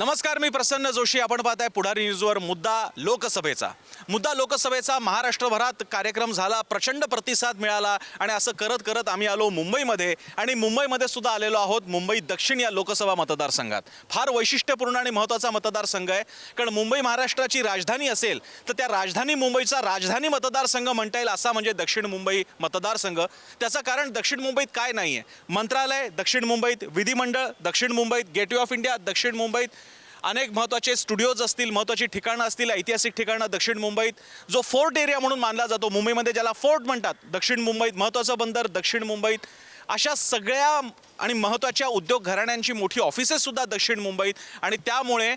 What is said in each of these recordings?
नमस्कार मी प्रसन्न जोशी. आपण पाहताय पुढारी न्यूजवर मुद्दा लोकसभेचा. मुद्दा लोकसभेचा महाराष्ट्रभरात कार्यक्रम झाला प्रचंड प्रतिसाद मिळाला आणि असं करत करत आम्ही आलो मुंबईमध्ये आणि मुंबईमध्ये सुद्धा आलेलो आहोत मुंबई दक्षिण या लोकसभा मतदारसंघात. फार वैशिष्ट्यपूर्ण आणि महत्त्वाचा मतदारसंघ आहे. कारण मुंबई महाराष्ट्राची राजधानी असेल तर त्या राजधानी मुंबईचा राजधानी मतदारसंघ म्हणता येईल असा म्हणजे दक्षिण मुंबई मतदारसंघ. त्याचं कारण दक्षिण मुंबईत काय नाही आहे मंत्रालय दक्षिण मुंबईत विधिमंडळ दक्षिण मुंबईत गेटवे ऑफ इंडिया दक्षिण मुंबईत अनेक महत्त्वाचे स्टुडिओज असतील महत्त्वाची ठिकाणं असतील ऐतिहासिक ठिकाणं दक्षिण मुंबईत. जो फोर्ट एरिया म्हणून मानला जातो मुंबईमध्ये ज्याला फोर्ट म्हणतात. दक्षिण मुंबईत महत्त्वाचं बंदर दक्षिण मुंबईत अशा सगळ्या आणि महत्त्वाच्या उद्योग घराण्यांची मोठी ऑफिसेससुद्धा दक्षिण मुंबईत. आणि त्यामुळे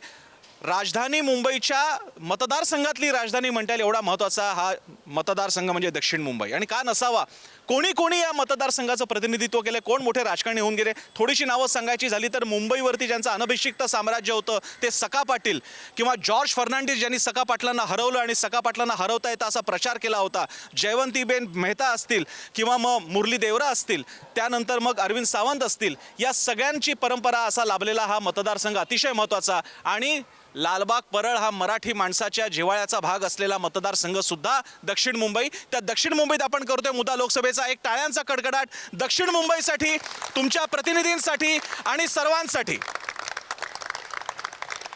राजधानी मुंबईच्या मतदारसंघातली राजधानी म्हणता येईल एवढा महत्त्वाचा हा मतदारसंघ म्हणजे दक्षिण मुंबई. आणि का नसावा? कोणी कोणी या मतदारसंघाचं प्रतिनिधित्व केलं कोण मोठे राजकारणी होऊन गेले? थोडीशी नावं सांगायची झाली तर मुंबईवरती ज्यांचं अनभिषिक्त साम्राज्य होतं ते सका पाटील किंवा जॉर्ज फर्नांडिस ज्यांनी सका पाटलांना हरवलं आणि सका पाटलांना हरवता येतं असा प्रचार केला होता. जयवंतीबेन मेहता असतील किंवा मग मुरली देवरा असतील त्यानंतर मग अरविंद सावंत असतील या सगळ्यांची परंपरा असा लाभलेला हा मतदारसंघ अतिशय महत्त्वाचा आणि लालबाग परळ हा मराठी माणसाच्या जिव्हाळ्याचा भाग असलेला मतदारसंघसुद्धा दक्षिण मुंबई. त्या दक्षिण मुंबईत आपण करतोय मुद्दा लोकसभेचा. एक टाळ्यांचा कडकडाट दक्षिण मुंबईसाठी तुमच्या प्रतिनिधींसाठी आणि सर्वांसाठी.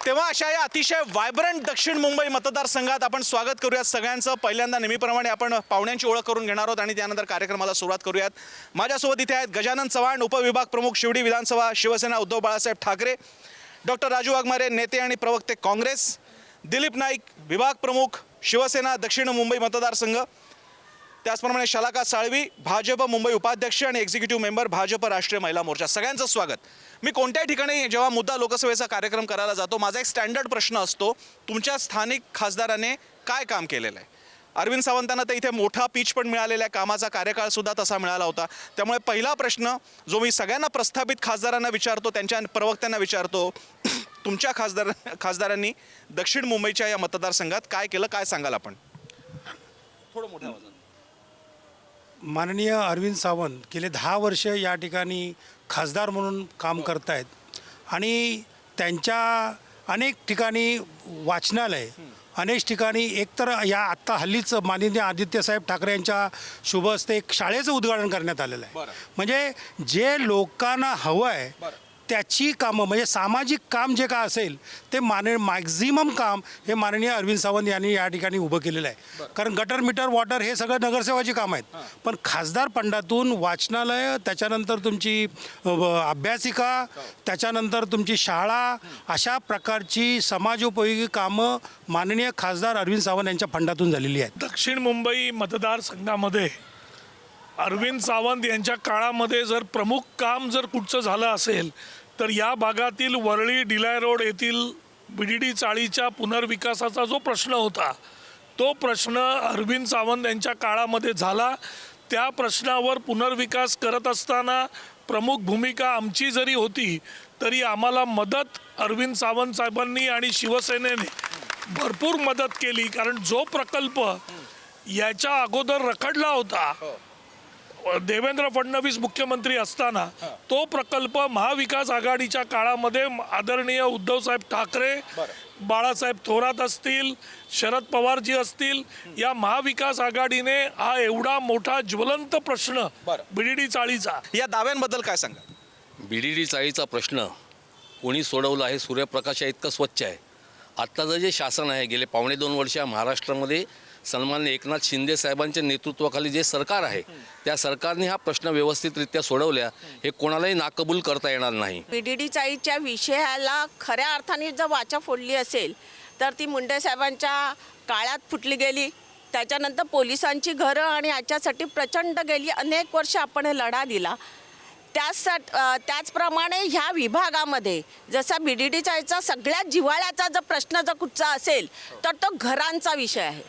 तेव्हा अशा या अतिशय व्हायब्रंट दक्षिण मुंबई मतदारसंघात आपण स्वागत करूयात सगळ्यांचं. पहिल्यांदा नेहमीप्रमाणे आपण पाहुण्यांची ओळख करून घेणार आहोत आणि त्यानंतर कार्यक्रमाला सुरुवात करूयात. माझ्यासोबत इथे आहेत गजानन चव्हाण उपविभाग प्रमुख शिवडी विधानसभा शिवसेना उद्धव बाळासाहेब ठाकरे डॉक्टर राजू वाघमारे नेते आणि प्रवक्ते काँग्रेस दिलीप नाईक विभाग प्रमुख शिवसेना दक्षिण मुंबई मतदारसंघ. त्याचप्रमाणे शलाका साळवी भाजप मुंबई उपाध्यक्ष आणि एक्झिक्युटिव्ह मेंबर भाजप राष्ट्रीय महिला मोर्चा. सगळ्यांचं स्वागत. मी कोणत्याही ठिकाणी जेव्हा मुद्दा लोकसभेचा कार्यक्रम करायला जातो माझा एक स्टँडर्ड प्रश्न असतो तुमच्या स्थानिक खासदाराने काय काम केलेलं आहे? अरविंद सावंतांना तर इथे मोठा पीच पण मिळालेला आहे कामाचा कार्यकाळ सुद्धा तसा मिळाला होता. त्यामुळे पहिला प्रश्न जो मी सगळ्यांना प्रस्थापित खासदारांना विचारतो त्यांच्या प्रवक्त्यांना विचारतो तुमच्या खासदार खासदारांनी दक्षिण मुंबईच्या या मतदारसंघात काय केलं काय सांगाल आपण? थोडं मोठ्या माननीय अरविंद सावंत गेले दहा वर्ष या ठिकाणी खासदार म्हणून काम करत आहेत आणि त्यांच्या अनेक ठिकाणी वाचनालय अनेक ठिकाणी एकतर या आत्ता हल्लीच माननीय आदित्यसाहेब ठाकरे यांच्या शुभ हस्ते एक शाळेचं उद्घाटन करण्यात आलेलं आहे. म्हणजे जे लोकांना हवं आहे. त्याची कामं म्हणजे सामाजिक काम जे काय असेल ते मान मॅक्झिमम काम हे माननीय अरविंद सावंत यांनी या ठिकाणी उभं केलेलं आहे. कारण गटर मीटर वॉटर हे सगळं नगरसेवाची काम आहेत. पण खासदार फंडातून वाचनालय त्याच्यानंतर तुमची अभ्यासिका त्याच्यानंतर तुमची शाळा अशा प्रकारची समाजोपयोगी कामं माननीय खासदार अरविंद सावंत यांच्या फंडातून झालेली आहेत. दक्षिण मुंबई मतदारसंघामध्ये अरविंद सावंत यांच्या काळामध्ये जर प्रमुख काम जर कुठचं झालं असेल तर या भागातील वरळी डिलाय रोड येथील बी डी डी चाळीच्या पुनर्विकासाचा जो प्रश्न होता तो प्रश्न अरविंद सावंत यांच्या काळामध्ये झाला. त्या प्रश्नावर पुनर्विकास करत असताना प्रमुख भूमिका आमची जरी होती तरी आम्हाला मदत अरविंद सावंत साहेबांनी आणि शिवसेनेने भरपूर मदत केली. कारण जो प्रकल्प याच्या अगोदर रखडला होता हो. देवेंद्र फडणवीस मुख्यमंत्री असताना तो प्रकल्प महाविकास आघाडीच्या काळामध्ये आदरणीय उद्धवसाहेब ठाकरे बाळासाहेब थोरात असतील शरद पवारजी असतील या महाविकास आघाडीने हा एवढा मोठा ज्वलंत प्रश्न. बीडीडी चाळीचा. या दाव्यांबद्दल काय सांगा? बी डी डी चाळीचा प्रश्न कोणी सोडवला आहे? सूर्यप्रकाशा इतकं स्वच्छ आहे. आत्ताचं जे शासन आहे गेले पावणे दोन वर्ष महाराष्ट्रामध्ये सन्मान्य एकनाथ शिंदे साहेबांच्या नेतृत्वाखाली जे सरकार आहे त्या सरकारने हा प्रश्न व्यवस्थितरित्या सोडवल्या हे कोणालाही नाकबूल करता येणार नाही. पी डी डी चाळीच्या विषयाला खऱ्या अर्थाने जर वाचा फोडली असेल तर ती मुंडे साहेबांच्या काळात फुटली गेली. त्याच्यानंतर पोलिसांची घरं आणि याच्यासाठी प्रचंड गेली. अनेक वर्ष आपण हे लढा दिला. त्यासाठी त्याचप्रमाणे ह्या विभागामध्ये जसा बी डी डी चायचा सगळ्यात जिव्हाळ्याचा जर प्रश्न जर कुठचा असेल तर तो घरांचा विषय आहे.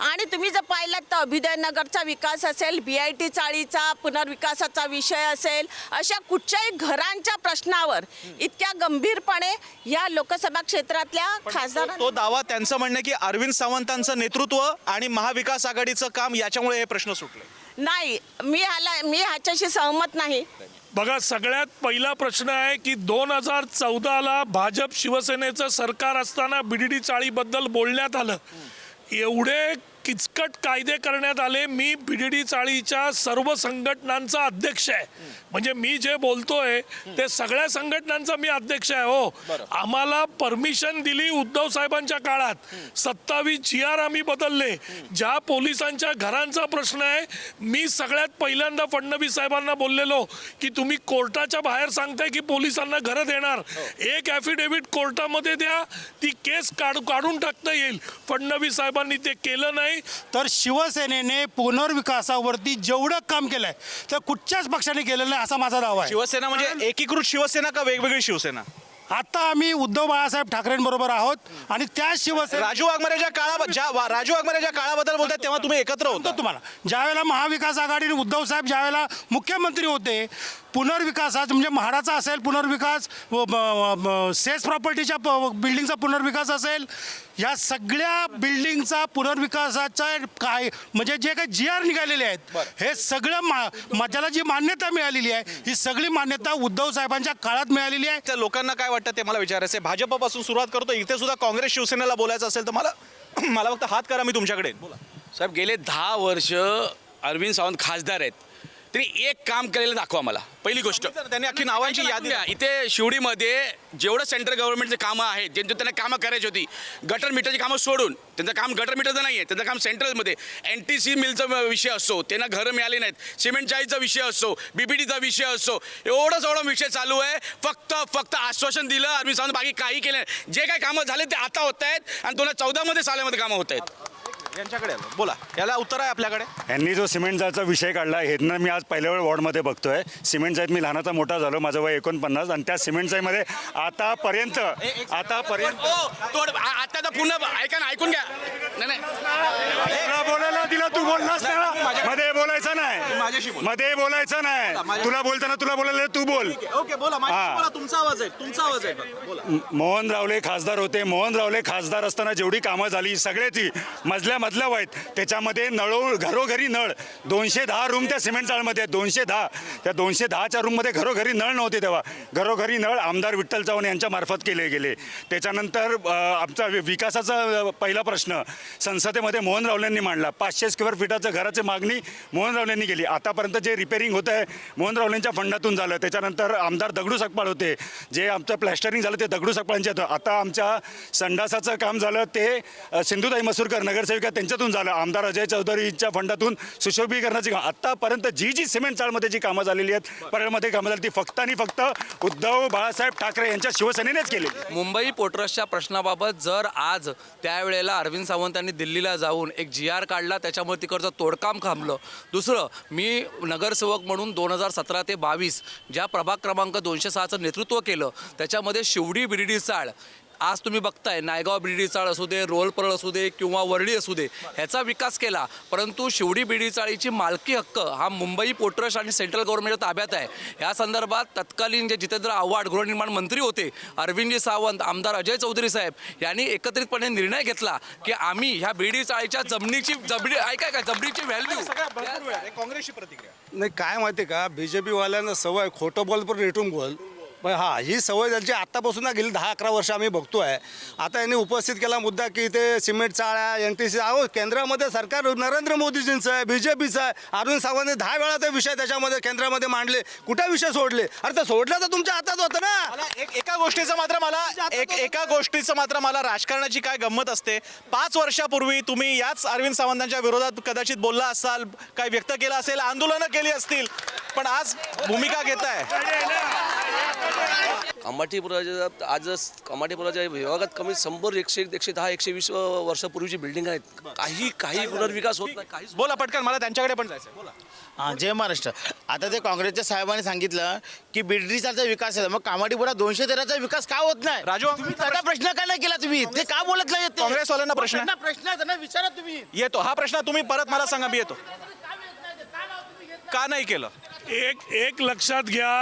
आणि तुम्ही जर पाहिलात तर अभिदयनगरचा विकास असेल बी आय टी चाळीचा पुनर्विकासाचा विषय असेल अशा कुठच्याही घरांच्या प्रश्नावर इतक्या गंभीरपणे या लोकसभा क्षेत्रातल्या खासदार तो दावा त्यांचं म्हणणं की अरविंद सावंतांचं नेतृत्व आणि महाविकास आघाडीचं काम याच्यामुळे हे प्रश्न सुटले. नाही मी ह्याला मी ह्याच्याशी सहमत नाही. बघा सगळ्यात पहिला प्रश्न आहे की दोन हजार चौदाला भाजप शिवसेनेचं सरकार असताना बी डी डी चाळीबद्दल बोलण्यात आलं. एवढे किच किचकट कायदे करण्यात आले. मी बी डी डी चाळीच्या सर्व संघटनांचा अध्यक्ष आहे. म्हणजे मी जे बोलतोय ते सगळ्या संघटनांचा मी अध्यक्ष आहे हो. आम्हाला परमिशन दिली उद्धव साहेबांच्या काळात. सत्तावीस जी आर आम्ही बदलले. ज्या पोलिसांच्या घरांचा प्रश्न आहे मी सगळ्यात पहिल्यांदा फडणवीस साहेबांना बोललेलो की तुम्ही कोर्टाच्या बाहेर सांगताय की पोलिसांना घरं देणार. एक ॲफिडेव्हिट कोर्टामध्ये द्या. ती केस काढ काढून टाकता येईल. फडणवीस साहेबांनी ते केलं नाही. तर शिवसेनेने पुनर्विकासावरती जेवढं काम केलंय तर कुठच्याच पक्षाने केलेलं नाही असा माझा दावा आहे. शिवसेना म्हणजे एकीकृत शिवसेना का वेगवेगळी शिवसेना? आता आम्ही उद्धव बाळासाहेब ठाकरेंबरोबर आहोत आणि त्या शिवसेना राजू वाघमारेच्या काळा ज्या वा- राजू वाघमारेच्या काळाबद्दल बोलतात तेव्हा तुम्ही एकत्र होता. तुम्हाला. ज्यावेळेला महाविकास आघाडी आणि उद्धव साहेब ज्यावेळेला मुख्यमंत्री होते पुनर्विकासात म्हणजे म्हाडाचा असेल पुनर्विकास व- सेस प्रॉपर्टीच्या प- बिल्डिंगचा पुनर्विकास असेल या सगळ्या बिल्डिंगचा पुनर्विकासाचा काय म्हणजे जे काही जी आर निघालेले आहेत हे सगळं मा मा- ज्याला जी मान्यता मिळालेली आहे ही सगळी मान्यता उद्धव साहेबांच्या काळात मिळालेली आहे. त्या लोकांना काय वाटतं ते मला विचारायचं आहे भाजपपासून सुरुवात करतो इथे सुद्धा काँग्रेस शिवसेनेला बोलायचं असेल तर मला मला फक्त हात करा मी तुमच्याकडे. बोला. साहेब गेले दहा वर्ष अरविंद सावंत खासदार आहेत. त्यांनी एक काम केलेलं दाखवा मला. पहिली गोष्ट. त्यांनी अख्खी नावांची यादी इथे शिवडीमध्ये जेवढं सेंट्रल गव्हर्नमेंटचे कामं आहेत जे जे त्यांना कामं करायची होती गटर मीटरची कामं सोडून त्यांचं काम गटर मीटरचं नाही आहे त्यांचं काम सेंट्रलमध्ये. एन टी सी मिलचा विषय असो त्यांना घरं मिळाली नाहीत सिमेंट चाळीचा विषय असो बीबीडीचा विषय असो एवढंच एवढा विषय चालू आहे. फक्त फक्त आश्वासन दिलं अरविंद सावंत बाकी काही केलं नाही. जे काही कामं झाले ते आता होत आहेत आणि दोन हजार चौदामध्ये सालामध्ये कामं होत आहेत. यांच्याकडे आलो. बोला याला उत्तर आहे आपल्याकडे? यांनी जो सिमेंट जायचा विषय काढला हेतनं मी आज पहिल्या वेळ वॉर्डमध्ये बघतोय. सिमेंट जाईत मी लहानाचा मोठा झालो माझं वय एकोणपन्नास. आणि त्या सिमेंट जाईमध्ये आतापर्यंत आतापर्यंत हो तोड आ- आता तर पुन्हा ऐका ना ऐकून घ्या. नाही नाही. तुला बोलायला दिला तू बोललास ना मध्ये बोलायचं माझ्याशी नाही बोल. मध्ये बोलायचं नाही. तुला बोलताना तुला बोलायला तू बोल. ओके बोला हा. बोला तुमचा आवाज आहे तुमचा आवाज आहे. बोला. मोहन रावले खासदार होते. मोहन रावले खासदार असताना जेवढी कामं झाली सगळ्याची मजल्या मधल्या वाईट त्याच्यामध्ये नळो घरोघरी नळ. दोनशे दहा रूम त्या सिमेंट चाळमध्ये आहेत. दोनशे दहा. त्या दोनशे दहाच्या रूममध्ये घरोघरी नळ नव्हते तेव्हा. घरोघरी नळ आमदार विठ्ठल चव्हाण यांच्या मार्फत केले गेले. त्याच्यानंतर आमचा वि- विकासाचा पहिला प्रश्न. संसदेमध्ये मोहन रावल्यांनी मांडला. पाचशे स्क्वेअर फीटाचं घराची मागणी मोहन रावल्यांनी केली. आतापर्यंत जे रिपेरिंग होतं आहे मोहन रावल्यांच्या फंडातून झालं. त्याच्यानंतर आमदार दगडू सकपाळ होते. जे आमचं प्लॅस्टरिंग झालं ते दगडू सकपाळांचे होतं आता आमच्या संडासाचं काम झालं ते सिंधुताई मसूरकर नगरसेविका त्यांच्यातून झालं. आमदार अजय चौधरीच्या फंडातून सुशोभीकरणाची कामं. आत्तापर्यंत जी जी सिमेंट चाळमध्ये जी कामं झालेली आहेत परळमध्ये कामं झाली ती फक्त आणि फक्त उद्धव बाळासाहेब ठाकरे यांच्या शिवसेनेनेच केली. मुंबई पोर्ट्रसच्या प्रश्नाबाबत जर आज त्यावेळेला अरविंद सावंत यांनी दिल्लीला जाऊन एक जी आर काढला त्याच्यामुळे तिकडचं तोडकाम थांबलं दुसरं मी नगरसेवक म्हणून दोन हजार सतरा ते बावीस ज्या प्रभाग क्रमांक दोनशे सहाचं नेतृत्व केलं त्याच्यामध्ये शिवडी बिर्डी चाळ आज तुम्ही बघताय नायगाव बिर्डी चाळ असू दे रोलपरळ असू दे किंवा वरळी असू दे ह्याचा विकास केला. परंतु शिवडी बिर्डी चाळीची मालकी हक्क हा मुंबई पोर्ट्रस्ट आणि सेंट्रल गव्हर्नमेंटच्या ताब्यात आहे. या संदर्भात तत्कालीन जे जितेंद्र आव्हाड गृहनिर्माण मंत्री होते अरविंदजी सावंत आमदार अजय चौधरी साहेब यांनी एकत्रितपणे निर्णय घेतला की आम्ही ह्या बिर्डी चाळीच्या जमिनीची जमिनी ऐका काय जमिनीची व्हॅल्यू काँग्रेसची प्रतिक्रिया. नाही काय माहिती का? बी जे पीवाल्यांना सवय खोटं बोल पण रेटून बोल. पण हा ही सवय त्यांची आत्तापासून ना गेली दहा अकरा वर्ष आम्ही बघतोय. आता यांनी उपस्थित केला मुद्दा की ते सिमेंट चाळ्या एन टी सी अहो केंद्रामध्ये सरकार नरेंद्र मोदीजींचं आहे बी जे पीचं आहे. अरुण सावंतने दहा वेळा ते विषय त्याच्यामध्ये केंद्रामध्ये मांडले. कुठे विषय सोडले? अरे ते सोडलं तर तुमच्या हातात होतं ना. एक एका गोष्टीचं मात्र मला एक एका गोष्टीचं मात्र मला राजकारणाची काय गंमत असते? पाच वर्षापूर्वी तुम्ही याच अरविंद सावंतांच्या विरोधात कदाचित बोलला असाल काय व्यक्त केलं असेल आंदोलनं केली असतील पण आज भूमिका घेताय कमाटीपुराच्या आज कमाटीपुराच्या विभागात कमी शंभर एकशे एकशे दहा एकशे वीस वर्षापूर्वीची बिल्डिंग आहेत. काही काही पुनर्विकास होत नाही काही बोला पटकन मला त्यांच्याकडे पण जायचं बोला. हां जय महाराष्ट्र. आता ते काँग्रेसच्या साहेबांनी सांगितलं की बिर्डीचा विकास आहे मग कामाडीपुरा दोनशे तेराचा विकास का होत नाही? राजू, तुम्ही त्याचा प्रश्न का नाही केला तुम्ही? ते का बोलत नाही? काँग्रेसवाल्यांना प्रश्न आहे? प्रश्न आहे त्यांना विचारा तुम्ही. येतो. हा प्रश्न तुम्ही परत मला सांगा मी येतो. का नाही केलं? एक एक लक्षात घ्या.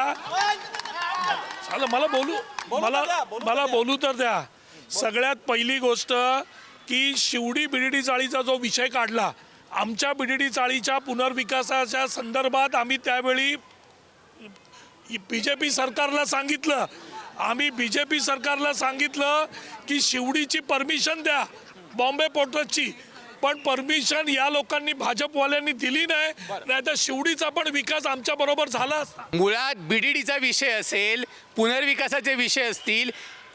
चालेल मला बोलू. मला मला. बोलू तर द्या. सगळ्यात पहिली गोष्ट की शिवडी बिडडी चाळीचा जो विषय काढला आमच्या बिडडी चाळीच्या पुनर्विकासाच्या संदर्भात आम्ही त्यावेळी बी जे पी सरकारला सांगितलं. आम्ही बी जे पी सरकारला सांगितलं की शिवडीची परमिशन द्या बॉम्बे पोर्टची पण परमिशन या लोकांनी भाजपवाल्यांनी दिली नाही. नाहीतर शिवडीचा पण विकास आमच्या बरोबर झाला असता. मुळात बीडीडीचा विषय असेल पुनर्विकासाचे विषय असतील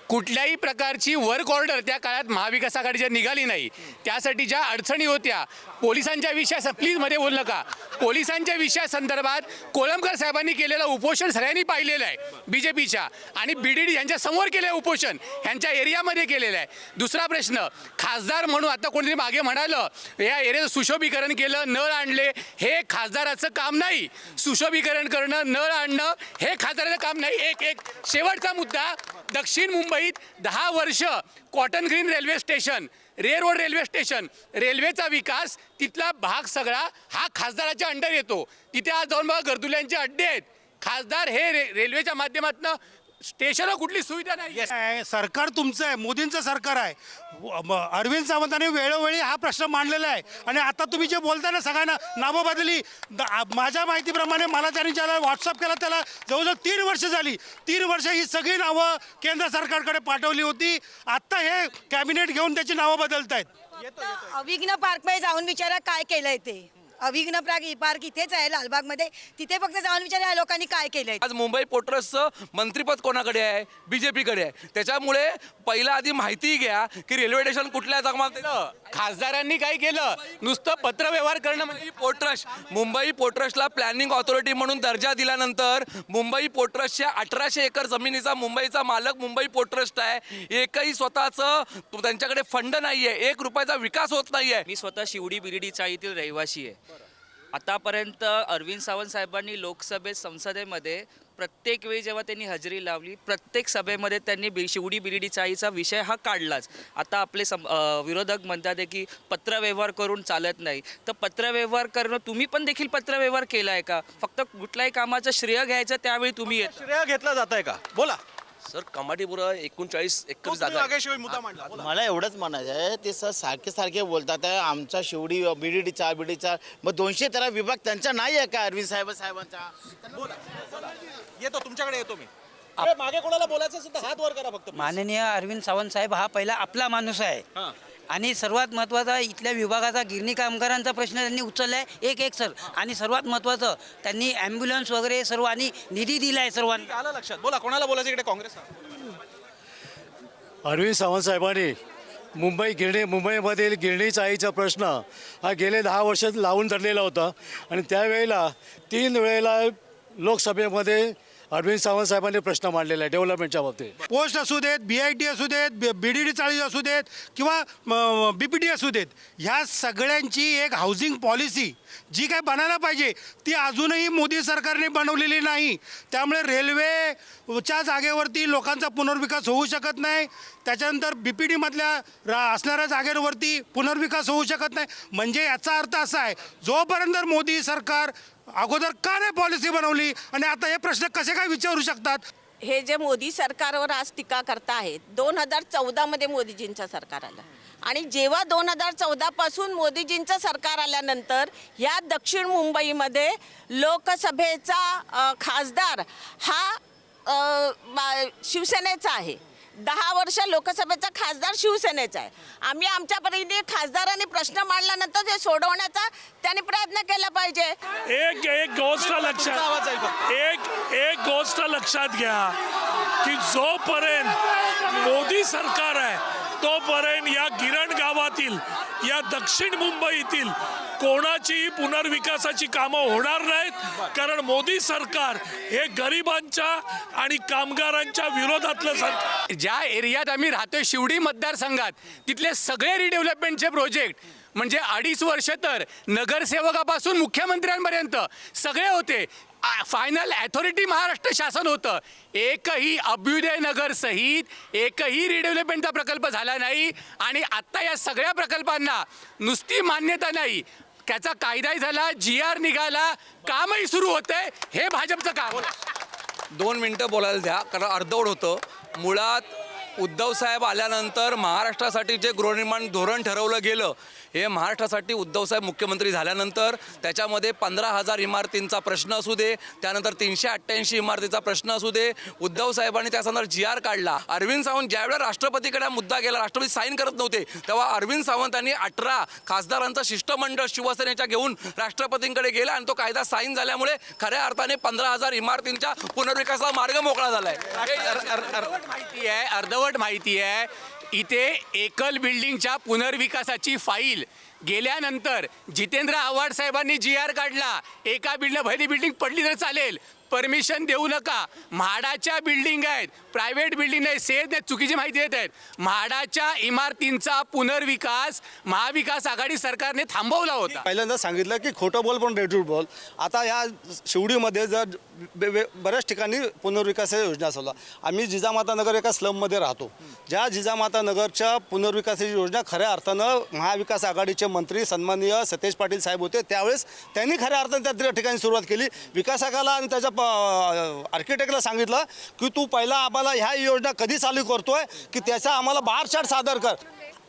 कुठल्याही प्रकारची वर्क ऑर्डर त्या काळात महाविकास आघाडीच्या निघाली नाही. त्यासाठी ज्या अडचणी होत्या पोलिसांच्या विषया प्लीजमध्ये बोल नका. पोलिसांच्या विषयासंदर्भात कोळंबकर साहेबांनी केलेलं उपोषण सगळ्यांनी पाहिलेलं आहे बी जे पीच्या आणि बीडीडी यांच्या समोर केलेलं उपोषण ह्यांच्या एरियामध्ये केलेलं आहे. दुसरा प्रश्न खासदार म्हणून आता कोणीतरी मागे म्हणालं या एरियाचं सुशोभीकरण केलं नळ आणले हे खासदाराचं काम नाही. सुशोभीकरण करणं नळ आणणं हे खासदाराचं काम नाही. एक एक शेवटचा मुद्दा दक्षिण मुंबई मुंबईत दहा वर्ष Cotton Green railway station Ray Road railway station रेल्वेचा विकास तिथला भाग सगळा हा खासदाराच्या अंडर येतो. तिथे आज जाऊन बघा गर्दुल्यांचे अड्डे आहेत. खासदार हे रे रेल्वेच्या माध्यमातून स्टेशनला कुठली सुविधा नाही. सरकार तुमचं आहे मोदींचं सरकार आहे. व- म- अरविंद सावंतांनी वेळोवेळी हा प्रश्न मांडलेला आहे. आणि आता तुम्ही जे बोलता ना सगळ्यांना नावं बदली. द- आ- माझ्या माहितीप्रमाणे मला त्यांनी ज्याला व्हॉट्सअप केला त्याला जवळजवळ तीन वर्ष झाली. तीन वर्ष ही सगळी नावं केंद्र सरकारकडे पाठवली होती. आत्ता हे कॅबिनेट घेऊन त्याची नावं बदलत आहेत अविघ्न पार्कमध्ये जाऊन विचारा काय केलंय ते. अविघ्न पार्क पार्क इथेच आहे लालबागमध्ये. तिथे फक्त जाऊन विचारा या लोकांनी काय केलंय. आज मुंबई पोर्ट्रसचं मंत्रीपद कोणाकडे आहे? बीजेपीकडे आहे. त्याच्यामुळे पहिला आधी माहिती घ्या की रेल्वे स्टेशन कुठल्या जागेत खासदारांनी काय केलं? नुसतं पत्रव्यवहार करणं म्हणजे मुंबई पोर्ट्रस मुंबई पोर्ट्रसला प्लॅनिंग ऑथॉरिटी म्हणून दर्जा दिल्यानंतर मुंबई पोर्ट्रसच्या अठराशे एकर जमिनीचा मुंबईचा मालक मुंबई पोर्ट्रस्ट आहे. एकही स्वतःचं त्यांच्याकडे फंड नाही आहे एक रुपयाचा विकास होत नाही आहे मी स्वतः शिवडी बिर्डी चाळीतील रहिवासी आहे. आतापर्यंत अरविंद सावंत साहेबांनी लोकसभेत संसदेमध्ये प्रत्येक वेळी जेव्हा त्यांनी हजेरी लावली प्रत्येक सभेमध्ये त्यांनी बि शिवडी बिर्डी चाळीचा विषय हा काढलाच. आता आपले सम विरोधक म्हणतात आहे की पत्रव्यवहार करून चालत नाही. तर पत्रव्यवहार करणं तुम्ही पण देखील पत्रव्यवहार केला आहे का? फक्त कुठल्याही कामाचं श्रेय घ्यायचं त्यावेळी तुम्ही श्रेय घेतला जात आहे का? बोला. सर कमाटीपुरा एकोणचाळीस एकर जागा आहे. मागेशिवाय मुद्दा मांडला बोला. मला एवढंच म्हणायचं आहे ते सर सारखे सारखे बोलतात आहे आमचा शिवडी बीडीडीचा बीडीचा मग दोनशे तेरा विभाग त्यांचा नाही आहे का अरविंद साहेब साहेबांचा येतो तुमच्याकडे येतो मी अरे, मागे कोणाला बोलायचं असेल तर हात वर करा फक्त माननीय अरविंद सावंत साहेब हा पहिला आपला माणूस आहे हां. आणि सर्वात महत्त्वाचा इथल्या विभागाचा गिरणी कामगारांचा प्रश्न त्यांनी उचलला आहे एक एक सर. आणि सर्वात महत्त्वाचं त्यांनी ॲम्ब्युलन्स वगैरे सर्व आणि निधी दिला आहे सर्वांना आलं लक्षात. बोला कोणाला बोलायचं इकडे? काँग्रेस अरविंद सावंत साहेबांनी मुंबई गिरणी मुंबईमधील गिरणी चाळीचा प्रश्न हा गेले दहा वर्ष लावून धरलेला होता. आणि त्यावेळेला तीन वेळेला लोकसभेमध्ये अरविंद सावंत साहेबांनी प्रश्न मांडलेला आहे डेव्हलपमेंटच्या बाबतीत. पोस्ट असू देत बी आय टी असू देत बी डी डी चाळीस असू देत किंवा बी पी टी असू देत ह्या सगळ्यांची एक हाऊसिंग पॉलिसी जी काय बनायला पाहिजे ती अजूनही मोदी सरकारने बनवलेली नाही. त्यामुळे रेल्वेच्या जागेवरती लोकांचा पुनर्विकास होऊ शकत नाही. त्याच्यानंतर बी पी डीमधल्या रा असणाऱ्या जागेवरती पुनर्विकास होऊ शकत नाही. म्हणजे याचा अर्थ असा आहे जोपर्यंत मोदी सरकार अगोदर का नाही पॉलिसी बनवली? आणि आता हे प्रश्न कसे काय विचारू शकतात? हे जे मोदी सरकारवर आज टीका करता आहेत दोन हजार चौदामध्ये मोदीजींचं सरकार आलं. आणि जेव्हा दोन हजार चौदापासून मोदीजींचं सरकार आल्यानंतर या दक्षिण मुंबईमध्ये लोकसभेचा अ, खासदार हा अ, बा- शिवसेनेचा आहे. दहा वर्ष लोकसभेचा खासदार शिवसेनेचा आहे. आम्ही आमच्या परीने खासदारांनी प्रश्न मांडल्यानंतर ते सोडवण्याचा त्यांनी प्रयत्न केला पाहिजे. एक एक गोष्ट लक्षात एक एक गोष्ट लक्षात घ्या की जोपर्यंत मोदी सरकार आहे तोपर्यंत या गिरण गावातील या दक्षिण मुंबईतील कोणाचीही पुनर्विकासाची कामं होणार नाहीत. कारण मोदी सरकार हे गरिबांच्या आणि कामगारांच्या विरोधातलं सरकार ज्या एरियात आम्ही राहतोय शिवडी मतदारसंघात तिथले सगळे रिडेव्हलपमेंटचे प्रोजेक्ट म्हणजे अडीच वर्ष तर नगरसेवकापासून मुख्यमंत्र्यांपर्यंत सगळे होते. फायनल अथॉरिटी महाराष्ट्र शासन होतं. एकही अभ्युदय नगर सहित एकही रिडेव्हलपमेंटचा प्रकल्प झाला नाही आणि आत्ता या सगळ्या प्रकल्पांना नुसती मान्यता नाही. त्याचा कायदाही झाला जी आर निघाला कामही सुरू होतंय हे भाजपचं काम दोन मिनटं बोलायला द्या कारण अर्धवड होतं. मुळात उद्धव साहेब आल्यानंतर महाराष्ट्रासाठी जे गृहनिर्माण धोरण ठरवलं गेलं हे महाराष्ट्रासाठी उद्धवसाहेब मुख्यमंत्री झाल्यानंतर त्याच्यामध्ये पंधरा हजार इमारतींचा प्रश्न असू दे त्यानंतर तीनशे अठ्ठ्याऐंशी इमारतीचा प्रश्न असू दे. उद्धव साहेबांनी त्या जी आर काढला. अरविंद सावंत ज्यावेळेला राष्ट्रपतीकडे हा मुद्दा गेला राष्ट्रपती साईन करत नव्हते तेव्हा अरविंद सावंतांनी अठरा खासदारांचं शिष्टमंडळ शिवसेनेच्या घेऊन राष्ट्रपतींकडे गेला आणि तो कायदा साईन झाल्यामुळे खऱ्या अर्थाने पंधरा हजार इमारतींच्या पुनर्विकासाचा मार्ग मोकळा झालाय. माहिती आहे अर्धवट माहिती आहे. इथे एकल बिल्डिंगच्या पुनर्विकासाची फाईल गेल्यानंतर जितेंद्र आव्हाड साहेबांनी जी आर काढला. एका बिल्डिंग पहिली बिल्डिंग पडली तर चालेल. परमिशन देऊ नका. म्हाडाच्या बिल्डिंग आहेत प्रायव्हेट बिल्डिंग नाही सेज नाही चुकीची माहिती देत आहेत. म्हाडाच्या इमारतींचा पुनर्विकास महाविकास आघाडी सरकारने थांबवला होता. पहिल्यांदा सांगितलं की खोटं बोल पण रेटूट बोल. आता ह्या शिवडीमध्ये जर बऱ्याच ठिकाणी पुनर्विकास योजना चालू आम्ही जिजामाता नगर एका स्लममध्ये राहतो. ज्या जिजामाता नगरच्या पुनर्विकासाची योजना खऱ्या अर्थानं महाविकास आघाडीचे मंत्री सन्माननीय सतेज पाटील साहेब होते त्यावेळेस त्यांनी खऱ्या अर्थानं त्या त्या ठिकाणी सुरुवात केली. विकासकाला आणि त्याच्या आर्किटेक्टला सांगितलं की तू पहिला आम्हाला ह्या योजना कधी चालू करतोय? की त्याचा आम्हाला बार चार्ट सादर कर.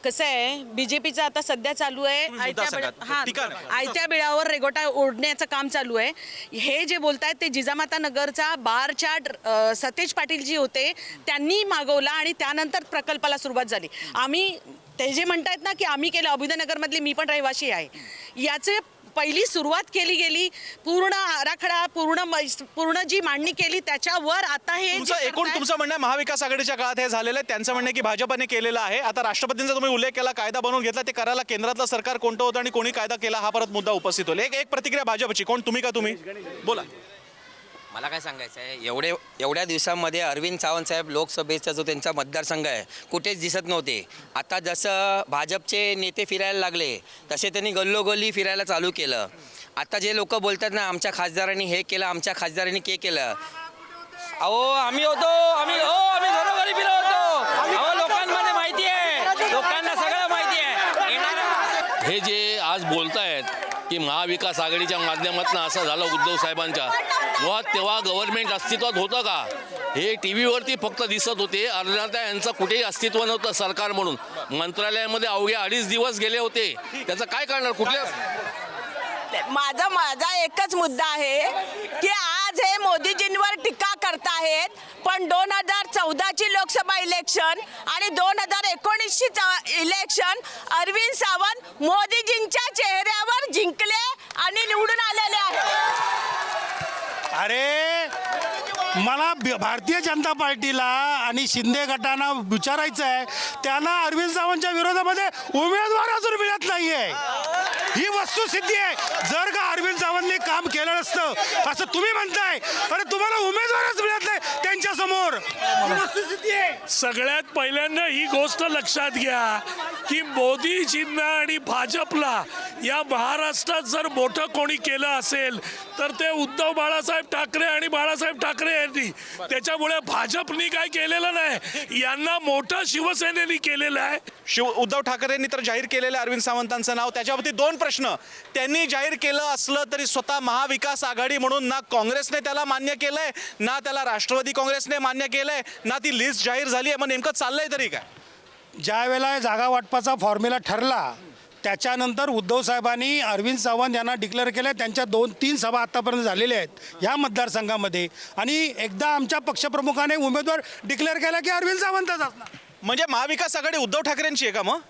कसं आहे बीजेपीचं आता सध्या चालू आहे. आयत्या हा. आयत्या बिळावर रेगोटा ओढण्याचं काम चालू आहे. हे जे बोलतायत ते जिजामाता नगरचा बार चार्ट सतेज पाटील जी होते त्यांनी मागवला आणि त्यानंतर प्रकल्पाला सुरुवात झाली. आम्ही ते जे म्हणतायत ना की आम्ही केलं अभिनयनगरमधली मी पण रहिवासी आहे. याचे पहिली सुरुवात केली गेली पूर्ण आराखडा पूर्ण पूर्ण जी मांडणी केली त्याच्यावर आता हे एकूण तुमचं म्हणणं आहे महाविकास आघाडीच्या काळात हे झालेलं आहे त्यांचं म्हणणं की भाजपने केलेलं आहे. आता राष्ट्रपतींचा तुम्ही उल्लेख केला कायदा बनवून घेतला ते करायला केंद्रातलं सरकार कोणतं होतं आणि कोणी कायदा केला हा परत मुद्दा उपस्थित होईल. एक एक प्रतिक्रिया भाजपची कोण? तुम्ही का तुम्ही? बोला. मला काय सांगायचं आहे एवढे एवढ्या दिवसामध्ये अरविंद सावंत साहेब लोकसभेचा जो त्यांचा मतदारसंघ आहे कुठेच दिसत नव्हते. आता जसं भाजपचे नेते फिरायला लागले तसे त्यांनी गल्लोगल्ली फिरायला चालू केलं. आता जे लोक बोलतात ना आमच्या खासदारांनी हे केलं आमच्या खासदारांनी के केलं. अहो आम्ही होतो आम्ही हो आम्ही घरोघरी फिरत होतो अहो लोकांमध्ये माहिती आहे लोकांना सगळं माहिती आहे येणाऱ्या हे जे आज बोलतायत की महाविकास आघाडीच्या माध्यमातून असं झालं उद्धव साहेबांच्या. व तेव्हा गव्हर्नमेंट अस्तित्वात होतं का? हे टी व्हीवरती फक्त दिसत होते. अर्धा यांचं कुठेही अस्तित्व नव्हतं सरकार म्हणून. मंत्रालयामध्ये अवघे अडीच दिवस गेले होते. त्याचं काय करणार कुठल्या माझा माझा एकच मुद्दा आहे की आज हे मोदीजींवर टीका करतायत पण दोन हजार चौदाची लोकसभा इलेक्शन आणि दोन हजार एकोणीसची इलेक्शन अरविंद सावंत मोदीजींच्या चेहऱ्यावर जिंकले आणि निवडून आलेले आहेत. अरे मला भारतीय जनता पार्टीला आणि शिंदे गटांना विचारायचं आहे त्यांना अरविंद सावंतच्या विरोधामध्ये उमेदवार अजून मिळत नाही आहे ही वस्तुस्थिती आहे. जर का अरविंद सावंतने काम केलं नसतं असं तुम्ही म्हणताय अरे तुम्हाला उमेदवारच मिळत नाही त्यांच्यासमोर. सगळ्यात पहिल्यांदा ही गोष्ट लक्षात घ्या की मोदीजींना आणि भाजपला या महाराष्ट्रात जर मोठं कोणी केलं असेल तर ते उद्धव बाळासाहेब ठाकरे आणि बाळासाहेब ठाकरे यांनी त्याच्यामुळे भाजपनी काय केलेलं नाही यांना मोठं शिवसेनेनी केलेलं आहे. शिव उद्धव ठाकरेंनी तर जाहीर केलेलं आहे अरविंद सावंतांचं नाव. त्याच्यावरती दोन प्रश्न. त्यांनी जाहीर केलं असलं तरी स्वतः महाविकास आघाडी म्हणून ना काँग्रेसने त्याला मान्य केलंय ना त्याला राष्ट्रवादी काँग्रेसने मान्य केलंय ना ती लिस्ट जाहीर झाली आहे. मग नेमकं चाललंय तरी काय? ज्या वेळेला जागा वाटपाचा फॉर्म्युला ठरला त्याच्यानंतर उद्धव साहेबांनी अरविंद सावंत यांना डिक्लेअर केलं त्यांच्या दोन तीन सभा आतापर्यंत झालेल्या आहेत ह्या मतदारसंघामध्ये. आणि एकदा आमच्या पक्षप्रमुखाने उमेदवार डिक्लेअर केला की अरविंद सावंतच असणार. म्हणजे महाविकास आघाडी उद्धव ठाकरेंची आहे का मग?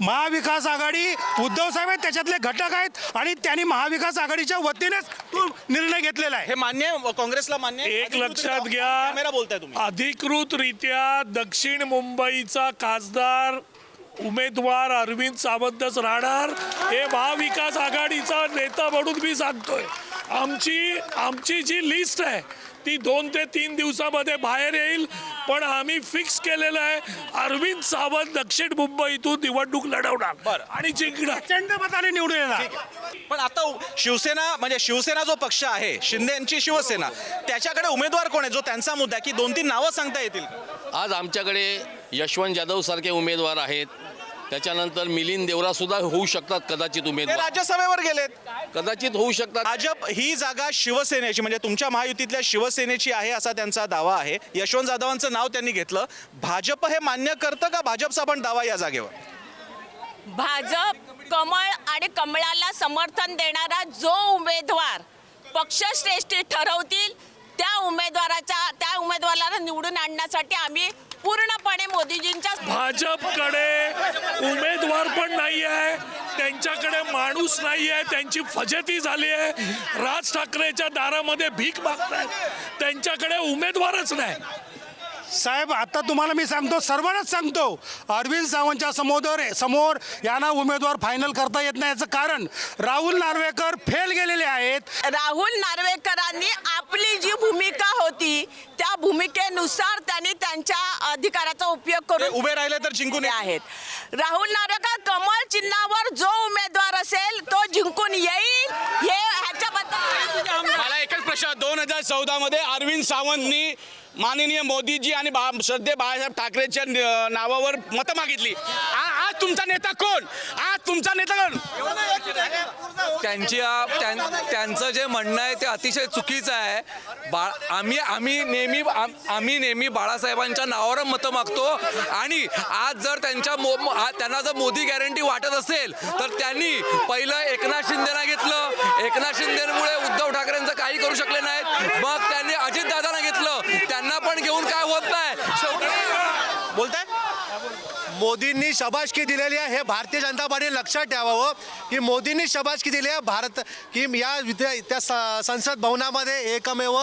महाविकास आघाडी उद्धव साहेब आहेत त्याच्यातले घटक आहेत आणि त्यांनी महाविकास आघाडीच्या वतीनेच तो निर्णय घेतलेला आहे. हे मान्य आहे? काँग्रेसला मान्य आहे? एक अधिकृत लक्षात घ्या. कॅमेरा बोलताय तुम्ही. अधिकृतरित्या दक्षिण मुंबईचा खासदार उमेदवार अरविंद सावंतच राहणार. हे महाविकास आघाडीचा नेता म्हणून मी सांगतोय. आमची आमची जी लिस्ट आहे ती दोन ते तीन दिवसामध्ये बाहेर येईल. पण आम्ही फिक्स केलेलं आहे अरविंद सावंत दक्षिण मुंबईतून निवडणूक लढवणार. बरं. आणि जिंकणार. प्रचंड मताने निवडून येणार. पण आता शिवसेना म्हणजे शिवसेना जो पक्ष आहे शिंदेची शिवसेना त्याच्याकडे उमेदवार कोण आहे? जो त्यांचा मुद्दा आहे की दोन तीन नावं सांगता येतील? आज आमच्याकडे यशवंत जाधव सारखे उमेदवार आहेत. त्याच्यानंतर मिलिंद देवरा सुद्धा होऊ शकतात कदाचित ते उमेदवार. राज्यसभेवर गेलेत. कदाचित होऊ शकतात. भाजप ही जागा शिवसेनेची म्हणजे तुमच्या महायुतीतल्या शिवसेनेची आहे असा त्यांचा दावा आहे. यशवंत जाधवांचं नाव त्यांनी घेतलं. भाजप हे मान्य करतं का भाजपचा पण दावा या जागेवर? भाजप कमळ आणि कमळाला समर्थन देणारा जो उमेदवार पक्षश्रेष्ठी ठरवतील त्या उमेदवाराच्या त्या उमेदवाराला निवडून आणण्यासाठी आम्ही पूर्णपणे मोदीजींच्या भाजपकडे उमेदवार पण नाही आहे त्यांच्याकडे माणूस नाही आहे त्यांची फजेती झाली आहे. राज ठाकरेच्या दारामध्ये भीक मागतायत. त्यांच्याकडे उमेदवारच नाही. साहेब आता तुम्हाला मी सांगतो सर्वांनाच सांगतो. अरविंद सावंतच्या समोर समोर यांना उमेदवार फायनल करता येत नाही याचं कारण राहुल नार्वेकर फेल गेलेले आहेत. राहुल नार्वेकरांनी आपली जी भूमिका होती त्या भूमिकेनुसार त्यांनी त्यांच्या अधिकाराचा उपयोग ते करून उभे राहिले तर जिंकून आहेत. राहुल नार्वेकर कमळ चिन्हावर जो उमेदवार असेल तो जिंकून येईल. हे ह्याच्याबद्दल मला एकच प्रश्न दोन हजार चौदामध्ये अरविंद सावंतनी माननीय मोदीजी आणि बा श्रद्धे बाळासाहेब ठाकरेच्या नावावर मतं मागितली. आज तुमचा नेता कोण? आज तुमचा नेता कोण? त्यांची त्यांचं जे म्हणणं आहे ते अतिशय चुकीचं आहे. बा आम्ही आम्ही नेहमी आम्ही नेहमी बाळासाहेबांच्या नावावर मतं मागतो आणि आज जर त्यांच्या मो त्यांना जर मोदी गॅरंटी वाटत असेल तर त्यांनी पहिलं एकनाथ शिंदेना घेतलं. एकनाथ शिंदेमुळे उद्धव ठाकरेंचं काही करू शकले नाहीत. मग त्यांनी अजितदादांना पण घेऊन काय होत नाही. बोलताय? मोदींनी शबाशकी दिलेली आहे. हे भारतीय जनता पार्टी लक्षात ठेवावं की मोदींनी शबाशकी दिली आहे. भारत की या विद्या त्या स- संसद भवनामध्ये एकमेव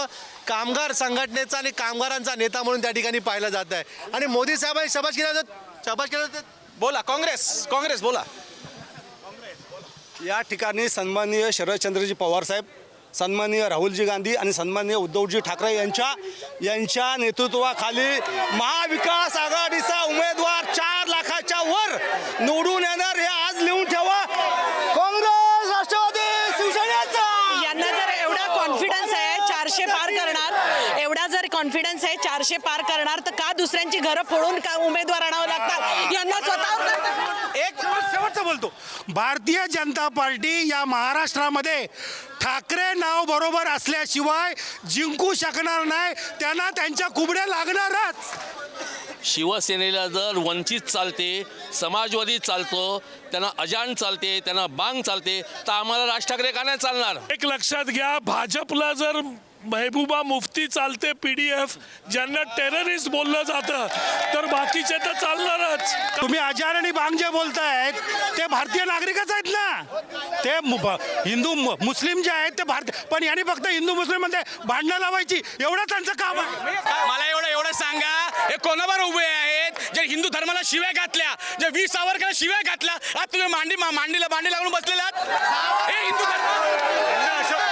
कामगार संघटनेचा आणि कामगारांचा नेता म्हणून त्या ठिकाणी पाहिलं जात आहे. आणि मोदी साहेबांनी शबाश केलं शबाश केलं बोला काँग्रेस. काँग्रेस बोला. या ठिकाणी सन्माननीय शरदचंद्रजी पवार साहेब सन्माननीय राहुलजी गांधी आणि सन्माननीय उद्धवजी ठाकरे यांच्या यांच्या नेतृत्वाखाली महाविकास आघाडीचा उमेदवार चार लाखाच्या वर निवडून येणार हे आज लिहून ठेवा. कॉन्फिडन्स आहे चारशे पार करणार तर का दुसऱ्यांची घरं फोडून का उमेदवार आणावं लागतात? यांना स्वतःवर एक शेवटचं बोलतो. भारतीय जनता पार्टी या महाराष्ट्रामध्ये ठाकरे नाव बरोबर असल्याशिवाय जिंकू शकणार नाही त्यांना त्यांच्या कुबड्या लागणारच. शिवसेनेला जर वंचित चालते समाजवादी चालतो त्यांना अजाण चालते त्यांना बांग चालते तर आम्हाला राज ठाकरे का नाही चालणार? एक लक्षात घ्या भाजपला जर महबूबा मुफ्ती चालते पी डी एफ ज्यांना टेररिस्ट बोललं जातं. तर बाकीचे तर चालणारच. तुम्ही अजान आणि बांग जे बोलतायत ते भारतीय नागरिकच आहेत ना? ते मु- हिंदू मु- मुस्लिम जे आहेत ते भारतीय पण यांनी फक्त हिंदू मुस्लिममध्ये भांडणं लावायची. एवढं त्यांचं काम आहे. मला एवढं एवढं सांगा हे कोणावर उभे आहेत? जे हिंदू धर्माला शिव्या घातल्या जे वीर सावरकरला शिव्या घातल्या आज तुम्ही मांडी मा- मांडीला मांडी लागून बसलेले आहात? हे हिंदू धर्म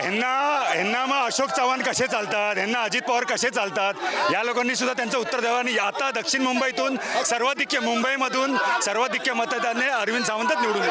ह्यांना ह्यांना मग अशोक चव्हाण कसे चालतात? ह्यांना अजित पवार कसे चालतात? या लोकांनी सुद्धा त्यांचं उत्तर द्यावं. आणि आता दक्षिण मुंबईतून सर्वाधिक्य मुंबईमधून सर्वाधिक्य मतदाराने अरविंद सावंतच निवडून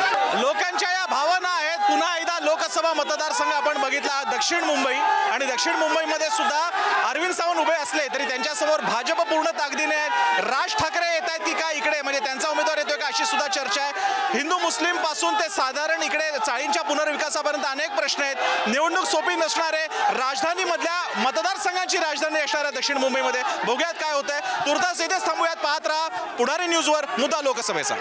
लोकांच्या या भावना आहेत पुन्हा लोकसभा मतदारसंघ आपण बघितला दक्षिण मुंबई. आणि दक्षिण मुंबईमध्ये सुद्धा अरविंद सावंत उभे असले तरी त्यांच्यासमोर भाजप पूर्ण ताकदीने आहेत. राज ठाकरे येत आहेत की काय इकडे? म्हणजे त्यांचा उमेदवार येतोय का? अशी सुद्धा चर्चा आहे. हिंदू मुस्लिमपासून ते साधारण इकडे चाळींच्या पुनर्विकासापर्यंत अनेक प्रश्न आहेत. निवडणूक सोपी नसणार आहे. राजधानीमधल्या मतदारसंघांची राजधानी असणार आहे दक्षिण मुंबईमध्ये. बघूयात काय होतंय. तुर्तास इथेच थांबूयात. पाहत राहा पुढारी न्यूजवर मुद्दा लोकसभेचा.